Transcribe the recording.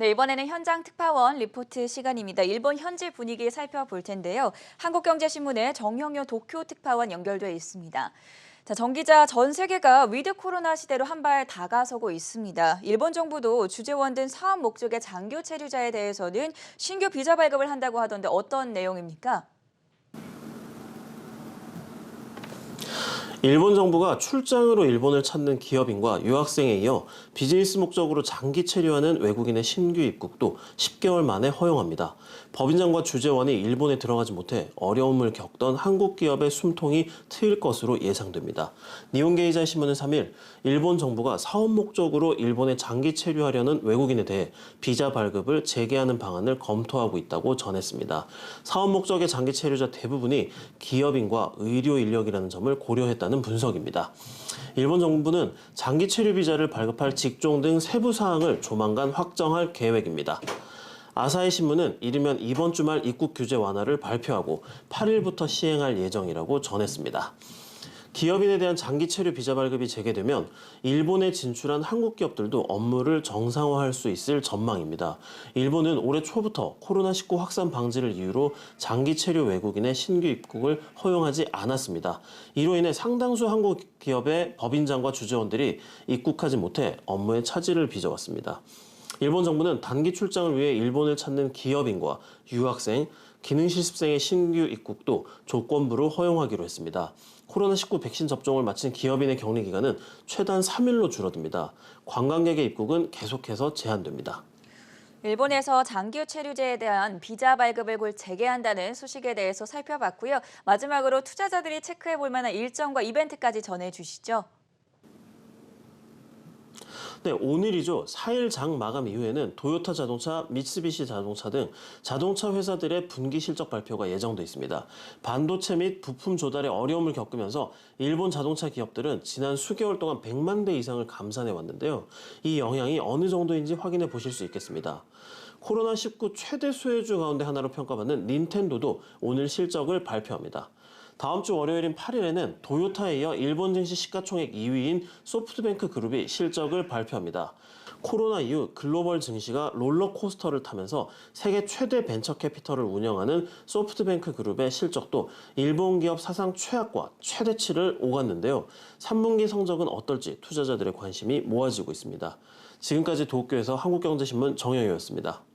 네, 이번에는 현장 특파원 리포트 시간입니다. 일본 현지 분위기 살펴볼 텐데요. 한국경제신문의 정형효 도쿄 특파원 연결돼 있습니다. 자, 정 기자, 전 세계가 위드 코로나 시대로 한 발 다가서고 있습니다. 일본 정부도 주재원 등 사업 목적의 장교 체류자에 대해서는 신규 비자 발급을 한다고 하던데 어떤 내용입니까? 일본 정부가 출장으로 일본을 찾는 기업인과 유학생에 이어 비즈니스 목적으로 장기 체류하는 외국인의 신규 입국도 10개월 만에 허용합니다. 법인장과 주재원이 일본에 들어가지 못해 어려움을 겪던 한국 기업의 숨통이 트일 것으로 예상됩니다. 니혼게이자 신문은 3일 일본 정부가 사업 목적으로 일본에 장기 체류하려는 외국인에 대해 비자 발급을 재개하는 방안을 검토하고 있다고 전했습니다. 사업 목적의 장기 체류자 대부분이 기업인과 의료 인력이라는 점을 고려했다 는 분석입니다. 일본 정부는 장기 체류 비자를 발급할 직종 등 세부 사항을 조만간 확정할 계획입니다. 아사히 신문은 이르면 이번 주말 입국 규제 완화를 발표하고 8일부터 시행할 예정이라고 전했습니다. 기업인에 대한 장기 체류 비자 발급이 재개되면 일본에 진출한 한국 기업들도 업무를 정상화할 수 있을 전망입니다. 일본은 올해 초부터 코로나19 확산 방지를 이유로 장기 체류 외국인의 신규 입국을 허용하지 않았습니다. 이로 인해 상당수 한국 기업의 법인장과 주재원들이 입국하지 못해 업무에 차질을 빚어왔습니다. 일본 정부는 단기 출장을 위해 일본을 찾는 기업인과 유학생, 기능실습생의 신규 입국도 조건부로 허용하기로 했습니다. 코로나19 백신 접종을 마친 기업인의 격리 기간은 최단 3일로 줄어듭니다. 관광객의 입국은 계속해서 제한됩니다. 일본에서 장기 체류제에 대한 비자 발급을 곧 재개한다는 소식에 대해서 살펴봤고요. 마지막으로 투자자들이 체크해 볼 만한 일정과 이벤트까지 전해 주시죠. 네, 오늘이죠. 4일 장 마감 이후에는 도요타 자동차, 미쓰비시 자동차 등 자동차 회사들의 분기 실적 발표가 예정돼 있습니다. 반도체 및 부품 조달에 어려움을 겪으면서 일본 자동차 기업들은 지난 수개월 동안 100만 대 이상을 감산해 왔는데요. 이 영향이 어느 정도인지 확인해 보실 수 있겠습니다. 코로나19 최대 수혜주 가운데 하나로 평가받는 닌텐도도 오늘 실적을 발표합니다. 다음 주 월요일인 8일에는 도요타에 이어 일본 증시 시가총액 2위인 소프트뱅크 그룹이 실적을 발표합니다. 코로나 이후 글로벌 증시가 롤러코스터를 타면서 세계 최대 벤처 캐피털을 운영하는 소프트뱅크 그룹의 실적도 일본 기업 사상 최악과 최대치를 오갔는데요. 3분기 성적은 어떨지 투자자들의 관심이 모아지고 있습니다. 지금까지 도쿄에서 한국경제신문 정영이었습니다.